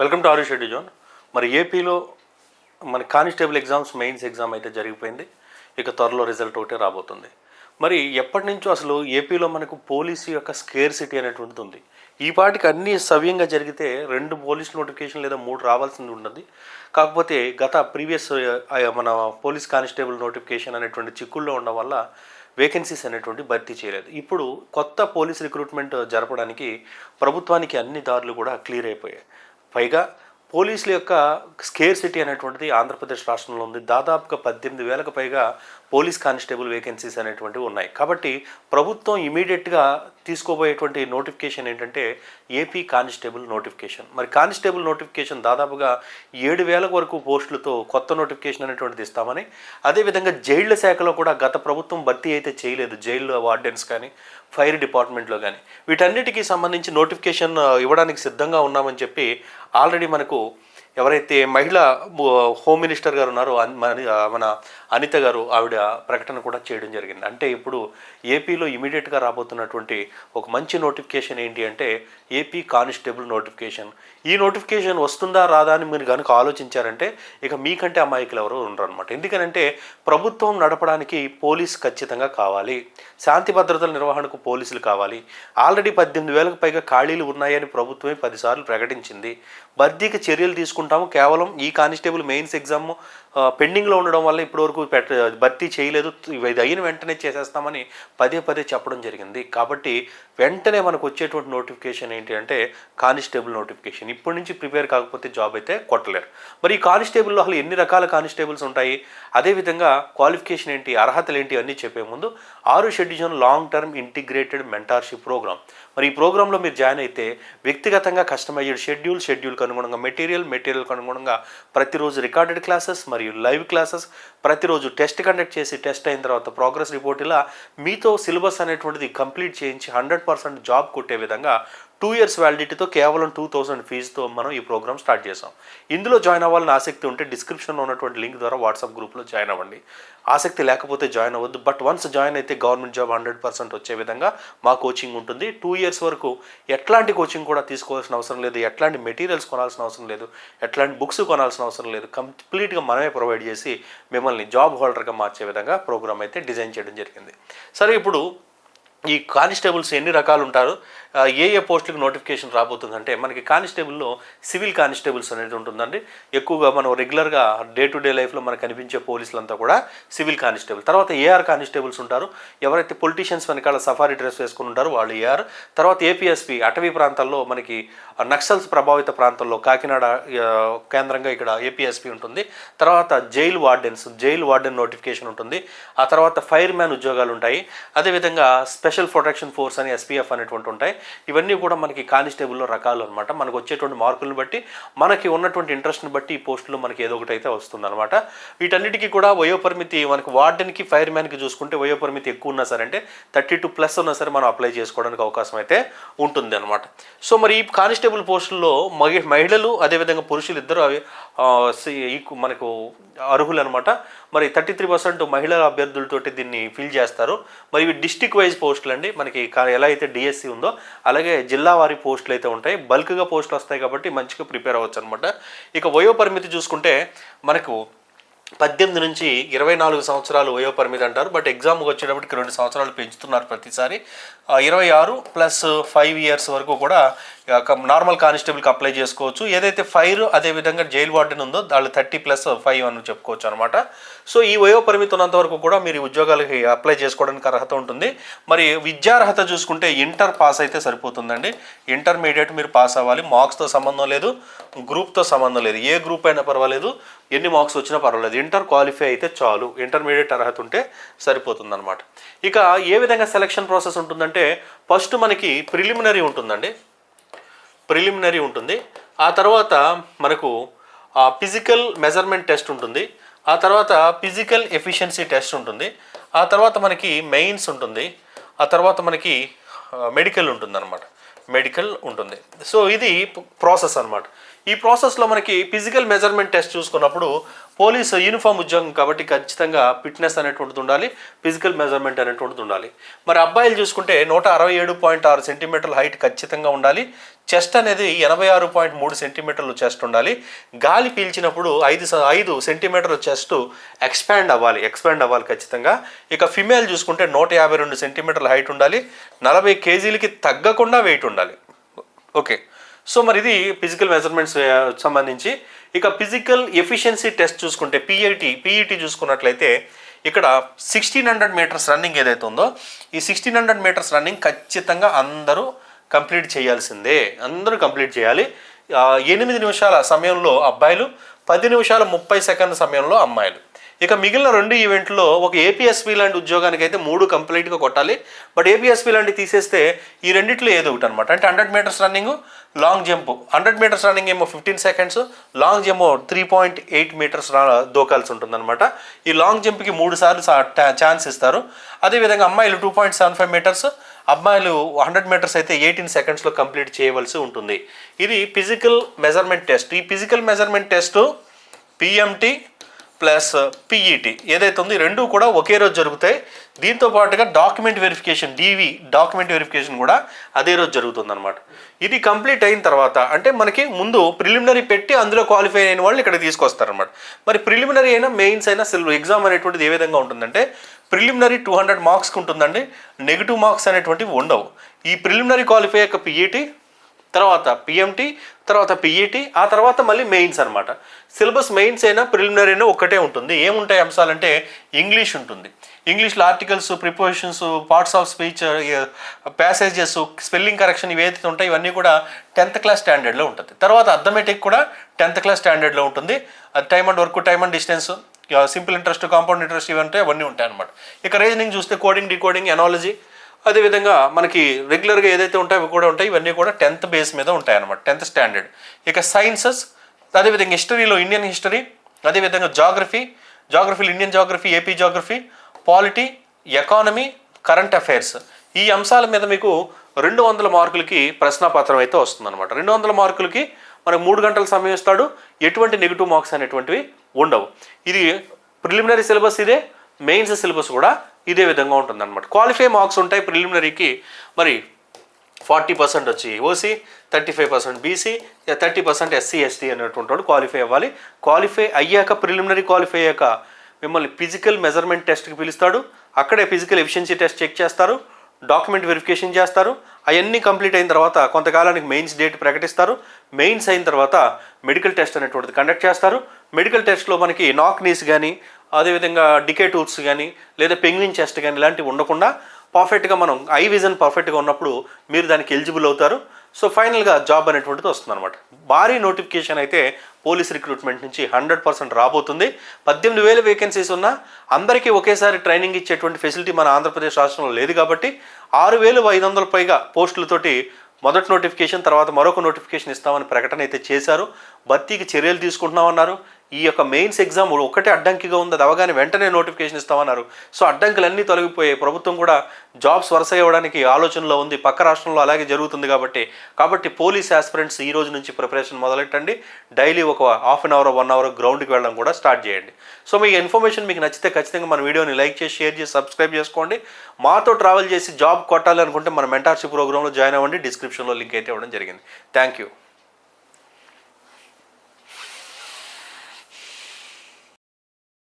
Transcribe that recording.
Welcome to ఆరు షెడ్డి zone. మరి ఏపీలో మన కానిస్టేబుల్ ఎగ్జామ్స్ మెయిన్స్ ఎగ్జామ్ అయితే జరిగిపోయింది. ఇక త్వరలో రిజల్ట్ ఒకటే రాబోతుంది. మరి ఎప్పటి నుంచో అసలు ఏపీలో మనకు పోలీసు యొక్క స్కేర్ సిటీ అనేటువంటిది ఉంది ఈ పాటికి అన్ని సవ్యంగా జరిగితే రెండు పోలీస్ నోటిఫికేషన్ లేదా మూడు రావాల్సింది ఉన్నది. కాకపోతే గత ప్రీవియస్ మన పోలీస్ కానిస్టేబుల్ నోటిఫికేషన్ అనేటువంటి చిక్కుల్లో ఉండడం వల్ల వేకెన్సీస్ అనేటువంటి భర్తీ చేయలేదు. ఇప్పుడు కొత్త పోలీస్ రిక్రూట్మెంట్ జరపడానికి ప్రభుత్వానికి అన్ని దారులు కూడా క్లియర్ అయిపోయాయి. పైగా పోలీసుల యొక్క స్కేర్ సిటీ అనేటువంటిది ఆంధ్రప్రదేశ్ రాష్ట్రంలో ఉంది. దాదాపుగా పద్దెనిమిది వేలకు పైగా పోలీస్ కానిస్టేబుల్ వేకెన్సీస్ అనేటువంటివి ఉన్నాయి. కాబట్టి ప్రభుత్వం ఇమీడియట్గా తీసుకోబోయేటువంటి నోటిఫికేషన్ ఏంటంటే ఏపీ కానిస్టేబుల్ నోటిఫికేషన్. మరి కానిస్టేబుల్ నోటిఫికేషన్ దాదాపుగా ఏడు వేల వరకు పోస్టులతో కొత్త నోటిఫికేషన్ అనేటువంటిది ఇస్తామని అదేవిధంగా జైళ్ళ శాఖలో కూడా గత ప్రభుత్వం భర్తీ అయితే చేయలేదు. జైలు వార్డెన్స్ కానీ ఫైర్ డిపార్ట్మెంట్లో కానీ. వీటన్నిటికీ సంబంధించి నోటిఫికేషన్ ఇవ్వడానికి సిద్ధంగా ఉన్నామని చెప్పి ఆల్రెడీ మనకు ఎవరైతే మహిళ హోమ్ మినిస్టర్ గారు ఉన్నారో మన మన అనిత గారు ఆవిడ ప్రకటన కూడా చేయడం జరిగింది. అంటే ఇప్పుడు ఏపీలో ఇమీడియట్గా రాబోతున్నటువంటి ఒక మంచి నోటిఫికేషన్ ఏంటి అంటే ఏపీ కానిస్టేబుల్ నోటిఫికేషన్. ఈ నోటిఫికేషన్ వస్తుందా రాదా అని మీరు కనుక ఆలోచించారంటే ఇక మీకంటే అమాయకులు ఎవరు ఉండరు అనమాట ఎందుకనంటే ప్రభుత్వం నడపడానికి పోలీస్ ఖచ్చితంగా కావాలి. శాంతి భద్రతల నిర్వహణకు పోలీసులు కావాలి. ఆల్రెడీ పద్దెనిమిది వేలకు పైగా ఖాళీలు ఉన్నాయని ప్రభుత్వమే పదిసార్లు ప్రకటించింది. భర్తీకి చర్యలు తీసుకుంటాము కేవలం ఈ కానిస్టేబుల్ మెయిన్స్ ఎగ్జామ్ పెండింగ్లో ఉండడం వల్ల ఇప్పటివరకు పెట్ట భర్తీ చేయలేదు. ఇది అయిన వెంటనే చేసేస్తామని పదే పదే చెప్పడం జరిగింది. కాబట్టి వెంటనే మనకు వచ్చేటువంటి నోటిఫికేషన్ ఏంటి అంటే కానిస్టేబుల్ నోటిఫికేషన్. ఇప్పటి నుంచి ప్రిపేర్ కాకపోతే జాబ్ అయితే కొట్టలేరు. మరి ఈ కానిస్టేబుల్లో అసలు ఎన్ని రకాల కానిస్టేబుల్స్ ఉంటాయి? అదేవిధంగా క్వాలిఫికేషన్ ఏంటి? అర్హతలు ఏంటి? అన్నీ చెప్పే ముందు ఆరు షెడ్యూజన్ long term integrated mentorship program. మరి ఈ ప్రోగ్రాంలో మీరు జాయిన్ అయితే వ్యక్తిగతంగా కస్టమైజ్డ్ షెడ్యూల్ షెడ్యూల్కి అనుగుణంగా మెటీరియల్ మెటీరియల్కి అనుగుణంగా ప్రతిరోజు రికార్డెడ్ క్లాసెస్ మరియు లైవ్ క్లాసెస్ ప్రతిరోజు టెస్ట్ కండక్ట్ చేసి టెస్ట్ అయిన తర్వాత ప్రోగ్రెస్ రిపోర్ట్ ఇలా మీతో సిలబస్ అనేటువంటిది కంప్లీట్ చేయించి హండ్రెడ్ పర్సెంట్ జాబ్ కొట్టే విధంగా టూ ఇయర్స్ వ్యాలిడిటీతో కేవలం టూ థౌసండ్ ఫీజుతో మనం ఈ ప్రోగ్రామ్ స్టార్ట్ చేసాం ఇందులో జాయిన్ అవ్వాలని ఆసక్తి ఉంటే డిస్క్రిప్షన్లో ఉన్నటువంటి లింక్ ద్వారా వాట్సాప్ గ్రూప్లో జాయిన్ అవ్వండి. ఆసక్తి లేకపోతే జాయిన్ అవ్వద్దు. బట్ వన్స్ జాయిన్ అయితే గవర్నమెంట్ జాబ్ హండ్రెడ్ పర్సెంట్ వచ్చే విధంగా మా కోచింగ్ ఉంటుంది. టూ ఇయర్స్ వరకు ఎట్లాంటి కోచింగ్ కూడా తీసుకోవాల్సిన అవసరం లేదు. ఎట్లాంటి మెటీరియల్స్ కొనాల్సిన అవసరం లేదు. ఎట్లాంటి బుక్స్ కొనాల్సిన అవసరం లేదు. కంప్లీట్గా మనమే ప్రొవైడ్ చేసి మిమ్మల్ని జాబ్ హోల్డర్గా మార్చే విధంగా ప్రోగ్రామ్ అయితే డిజైన్ చేయడం జరిగింది. సరే ఇప్పుడు ఈ కానిస్టేబుల్స్ ఎన్ని రకాలు ఉంటారు? ఏ ఏ పోస్టులకు నోటిఫికేషన్ రాబోతుందంటే మనకి కానిస్టేబుల్లో సివిల్ కానిస్టేబుల్స్ అనేది ఉంటుందండి. ఎక్కువగా మనం రెగ్యులర్గా డే టు డే లైఫ్లో మనకు కనిపించే పోలీసులంతా కూడా సివిల్ కానిస్టేబుల్. తర్వాత ఏఆర్ కానిస్టేబుల్స్ ఉంటారు. ఎవరైతే పొలిటీషియన్స్ వెనకాల సఫారీ డ్రెస్ వేసుకుని ఉంటారో వాళ్ళు ఏఆర్ తర్వాత ఏపీఎస్పి అటవీ ప్రాంతాల్లో మనకి నక్సల్స్ ప్రభావిత ప్రాంతాల్లో కాకినాడ కేంద్రంగా ఇక్కడ ఏపీఎస్పి ఉంటుంది. తర్వాత jail wardens jail warden notification ఉంటుంది. ఆ తర్వాత ఫైర్ మ్యాన్ ఉద్యోగాలు ఉంటాయి. అదేవిధంగా స్పెషల్ ప్రొటెక్షన్ ఫోర్స్ అని ఎస్పీఎఫ్ అనేటువంటి ఉంటాయి. ఇవన్నీ కూడా మనకి కానిస్టేబుల్లో రకాలు అనమాట మనకు వచ్చేటువంటి మార్కులను బట్టి మనకి ఉన్నటువంటి ఇంట్రెస్ట్ని బట్టి ఈ పోస్టులో మనకి ఏదో ఒకటి అయితే వస్తుందన్నమాట. వీటన్నిటికీ కూడా వయోపరిమితి మనకి వార్డెన్కి ఫైర్ మ్యాన్కి చూసుకుంటే వయోపరిమితి ఎక్కువ ఉన్నా సరే అంటే థర్టీ టూ ప్లస్ ఉన్నా సరే మనం అప్లై చేసుకోవడానికి అవకాశం అయితే ఉంటుంది అనమాట సో మరి ఈ కానిస్టేబుల్ పోస్టుల్లో మగి మహిళలు అదేవిధంగా పురుషులు ఇద్దరు అవి, సి- మనకు అర్హులు అనమాట మరి థర్టీ త్రీ పర్సెంట్ మహిళల అభ్యర్థులతోటి దీన్ని ఫిల్ చేస్తారు. మరి ఇవి డిస్టిక్ వైజ్ పోస్టులు అండి మనకి కా- ఎలా అయితే డిఎస్సి ఉందో అలాగే జిల్లా వారి పోస్టులు అయితే ఉంటాయి. బల్క్గా పోస్టులు వస్తాయి కాబట్టి మంచిగా ప్రిపేర్ అవ్వచ్చు అనమాట ఇక వయో పరిమితి చూసుకుంటే మనకు పద్దెనిమిది నుంచి ఇరవై నాలుగు సంవత్సరాలు వయో పరిమితి అంటారు. బట్ ఎగ్జామ్కి వచ్చేటప్పటికి రెండు సంవత్సరాలు పెంచుతున్నారు ప్రతిసారి. ఇరవై ఆరు ప్లస్ ఫైవ్ ఇయర్స్ వరకు కూడా నార్మల్ కానిస్టేబుల్కి అప్లై చేసుకోవచ్చు. ఏదైతే ఫైర్ అదేవిధంగా జైల్ వార్డెన్ ఉందో వాళ్ళు థర్టీ ప్లస్ ఫైవ్ అని చెప్పుకోవచ్చు అనమాట సో ఈ వయో పరిమితి ఉన్నంత వరకు కూడా మీరు ఉద్యోగాలకి అప్లై చేసుకోవడానికి అర్హత ఉంటుంది. మరి విద్యార్హత చూసుకుంటే ఇంటర్ పాస్ అయితే సరిపోతుందండి. ఇంటర్మీడియట్ మీరు పాస్ అవ్వాలి. మార్క్స్తో సంబంధం లేదు. గ్రూప్తో సంబంధం లేదు. ఏ గ్రూప్ అయినా పర్వాలేదు. ఎన్ని మార్క్స్ వచ్చినా పర్వాలేదు. ఇంటర్ క్వాలిఫై అయితే చాలు. ఇంటర్మీడియట్ అర్హత ఉంటే సరిపోతుందన్నమాట. ఇక ఏ విధంగా సెలక్షన్ ప్రాసెస్ ఉంటుందంటే ఫస్ట్ మనకి ప్రిలిమినరీ ఉంటుందండి. ప్రిలిమినరీ ఉంటుంది. ఆ తర్వాత మనకు ఫిజికల్ మెజర్మెంట్ టెస్ట్ ఉంటుంది. ఆ తర్వాత ఫిజికల్ ఎఫిషియన్సీ టెస్ట్ ఉంటుంది. ఆ తర్వాత మనకి మెయిన్స్ ఉంటుంది. ఆ తర్వాత మనకి మెడికల్ ఉంటుంది అనమాట మెడికల్ ఉంటుంది. సో ఇది ప్రాసెస్ అన్నమాట. ఈ ప్రాసెస్లో మనకి ఫిజికల్ మెజర్మెంట్ టెస్ట్ చూసుకున్నప్పుడు పోలీస్ యూనిఫామ్ ఉద్యోగం కాబట్టి ఖచ్చితంగా ఫిట్నెస్ అనేటువంటిది ఉండాలి ఫిజికల్ మెజర్మెంట్ అనేటువంటిది ఉండాలి. మరి అబ్బాయిలు చూసుకుంటే నూట అరవై ఏడు పాయింట్ ఆరు సెంటీమీటర్ల హైట్ ఖచ్చితంగా ఉండాలి చెస్ట్ అనేది ఎనభై ఆరు పాయింట్ మూడు సెంటీమీటర్లు చెస్ట్ ఉండాలి. గాలి పీల్చినప్పుడు ఐదు ఐదు సెంటీమీటర్ల చెస్ట్ ఎక్స్పాండ్ అవ్వాలి ఎక్స్పాండ్ అవ్వాలి ఖచ్చితంగా. ఇక ఫిమేల్ చూసుకుంటే నూట యాభై రెండు సెంటీమీటర్ల హైట్ ఉండాలి. నలభై కేజీలకి తగ్గకుండా వెయిట్ ఉండాలి. ఓకే. సో మరి ఇది ఫిజికల్ మెజర్మెంట్స్ సంబంధించి. ఇక ఫిజికల్ ఎఫిషియన్సీ టెస్ట్ చూసుకుంటే పిఐటి పిఈటి చూసుకున్నట్లయితే ఇక్కడ సిక్స్టీన్ హండ్రెడ్ మీటర్స్ రన్నింగ్ ఏదైతే ఉందో ఈ సిక్స్టీన్ హండ్రెడ్ మీటర్స్ రన్నింగ్ ఖచ్చితంగా అందరూ కంప్లీట్ చేయాల్సిందే. అందరూ కంప్లీట్ చేయాలి. ఎనిమిది నిమిషాల సమయంలో అబ్బాయిలు పది నిమిషాల ముప్పై సెకండ్ సమయంలో అమ్మాయిలు. ఇక మిగిలిన రెండు ఈవెంట్లో ఒక ఏపీఎస్పీ లాంటి ఉద్యోగానికి అయితే మూడు కంప్లీట్గా కొట్టాలి. బట్ ఏపీఎస్పీ లాంటి తీసేస్తే ఈ రెండిట్లో ఏదో ఒకటి అనమాట అంటే hundred metres running long jump. Hundred metres running ఏమో fifteen seconds long jump three point eight metres దోకాల్సి ఉంటుందన్నమాట. ఈ లాంగ్ జంప్కి మూడు సార్లు ఛాన్స్ ఇస్తారు. అదేవిధంగా అమ్మాయిలు two point seven five metres అబ్బాయిలు హండ్రెడ్ మీటర్స్ అయితే ఎయిటీన్ సెకండ్స్లో కంప్లీట్ చేయవలసి ఉంటుంది. ఇది ఫిజికల్ మెజర్మెంట్ టెస్ట్. ఈ physical measurement test PMT plus PET. ఏదైతే ఉంది రెండు కూడా ఒకే రోజు జరుగుతాయి. దీంతో పాటుగా document verification DV document verification కూడా అదే రోజు జరుగుతుంది అనమాట ఇది కంప్లీట్ అయిన తర్వాత అంటే మనకి ముందు ప్రిలిమినరీ పెట్టి అందులో క్వాలిఫై అయిన వాళ్ళు ఇక్కడ తీసుకొస్తారనమాట మరి ప్రిలిమినరీ అయినా మెయిన్స్ అయినా సెల్ ఎగ్జామ్ అనేటువంటిది ఏ విధంగా ఉంటుందంటే ప్రిలిమినరీ టూ హండ్రెడ్ మార్క్స్కి ఉంటుందండి నెగిటివ్ మార్క్స్ అనేటువంటివి ఉండవు. ఈ ప్రిలిమినరీ క్వాలిఫై యొక్క పిఈటి తర్వాత పిఎంటీ తర్వాత పిఈటీ ఆ తర్వాత మళ్ళీ మెయిన్స్ అనమాట సిలబస్ మెయిన్స్ అయినా ప్రిలిమినరీ అయినా ఒక్కటే ఉంటుంది. ఏముంటాయి అంశాలంటే ఇంగ్లీష్ ఉంటుంది. ఇంగ్లీష్లో articles prepositions parts of speech passages spelling correction ఏదైతే ఉంటాయి ఇవన్నీ కూడా టెన్త్ క్లాస్ స్టాండర్డ్లో ఉంటుంది. తర్వాత అథమెటిక్ కూడా టెన్త్ క్లాస్ స్టాండర్డ్లో ఉంటుంది. Time and work time and distance simple interest compound interest ఇవంటే అవన్నీ ఉంటాయి అనమాట ఇక రీజనింగ్ చూస్తే కోడింగ్ డీకోడింగ్ ఎనాలజీ అదేవిధంగా మనకి రెగ్యులర్గా ఏదైతే ఉంటాయో కూడా ఉంటాయి ఇవన్నీ కూడా టెన్త్ బేస్ మీద ఉంటాయి అనమాట టెన్త్ స్టాండర్డ్ ఇక సైన్సెస్ అదేవిధంగా హిస్టరీలో ఇండియన్ హిస్టరీ అదేవిధంగా geography జాగ్రఫీలో Indian geography AP geography polity economy current affairs ఈ అంశాల మీద మీకు రెండు వందల మార్కులకి ప్రశ్నాపత్రం అయితే వస్తుందన్నమాట. రెండు వందల మార్కులకి మనకు మూడు గంటల సమయం ఇస్తాడు. ఎటువంటి నెగిటివ్ మార్క్స్ అనేటువంటివి ఉండవు. ఇది ప్రిలిమినరీ సిలబస్ ఇదే మెయిన్స్ సిలబస్ కూడా ఇదే విధంగా ఉంటుందన్నమాట. క్వాలిఫై మార్క్స్ ఉంటాయి ప్రిలిమినరీకి మరి ఫార్టీ పర్సెంట్ వచ్చి OC thirty five percent BC thirty percent SC ST అనేటువంటి క్వాలిఫై అవ్వాలి. క్వాలిఫై అయ్యాక ప్రిలిమినరీ క్వాలిఫై అయ్యాక మిమ్మల్ని ఫిజికల్ మెజర్మెంట్ టెస్ట్కి పిలుస్తాడు. అక్కడే ఫిజికల్ ఎఫిషియన్సీ టెస్ట్ చెక్ చేస్తారు డాక్యుమెంట్ వెరిఫికేషన్ చేస్తారు. అవన్నీ కంప్లీట్ అయిన తర్వాత కొంతకాలానికి మెయిన్స్ డేట్ ప్రకటిస్తారు. మెయిన్స్ అయిన తర్వాత మెడికల్ టెస్ట్ అనేటువంటిది కండక్ట్ చేస్తారు. మెడికల్ టెస్ట్లో మనకి నాక్ నీస్ కానీ అదేవిధంగా డికే టూల్స్ కానీ లేదా పెంగ్విన్ చెస్ట్ కానీ ఇలాంటివి ఉండకుండా పర్ఫెక్ట్గా మనం ఐ విజన్ పర్ఫెక్ట్గా ఉన్నప్పుడు మీరు దానికి ఎలిజిబుల్ అవుతారు. సో ఫైనల్గా జాబ్ అనేటువంటిది వస్తుందన్నమాట. భారీ నోటిఫికేషన్ అయితే పోలీస్ రిక్రూట్మెంట్ నుంచి హండ్రెడ్ పర్సెంట్ రాబోతుంది. పద్దెనిమిది వేల వేకెన్సీస్ ఉన్నా అందరికీ ఒకేసారి ట్రైనింగ్ ఇచ్చేటువంటి ఫెసిలిటీ మన ఆంధ్రప్రదేశ్ రాష్ట్రంలో లేదు కాబట్టి ఆరు వేలు ఐదు వందల పైగా పోస్టులతోటి మొదటి నోటిఫికేషన్ తర్వాత మరొక నోటిఫికేషన్ ఇస్తామని ప్రకటన అయితే చేశారు. భర్తీకి చర్యలు తీసుకుంటున్నామన్నారు. ఈ యొక్క మెయిన్స్ ఎగ్జామ్ ఒకటే అడ్డంకిగా ఉంది అది అవగానే వెంటనే నోటిఫికేషన్ ఇస్తామన్నారు. సో అడ్డంకులన్నీ తొలగిపోయాయి. ప్రభుత్వం కూడా జాబ్స్ వరుస ఇవ్వడానికి ఆలోచనలో ఉంది. పక్క రాష్ట్రంలో అలాగే జరుగుతుంది కాబట్టి. కాబట్టి పోలీస్ ఆస్పిరెంట్స్ ఈ రోజు నుంచి ప్రిపరేషన్ మొదలెట్టండి. డైలీ ఒక half an hour one hour గ్రౌండ్కి వెళ్ళడం కూడా స్టార్ట్ చేయండి. సో మీ ఇన్ఫర్మేషన్ మీకు నచ్చితే ఖచ్చితంగా మన వీడియోని లైక్ చేసి షేర్ చేసి సబ్స్క్రైబ్ చేసుకోండి. మాతో ట్రావెల్ చేసి జాబ్ కొట్టాలి అనుకుంటే మన మెంటార్షిప్ ప్రోగ్రాంలో జాయిన్ అవ్వండి. డిస్క్రిప్షన్లో లింక్ అయితే ఇవ్వడం జరిగింది. Thank you.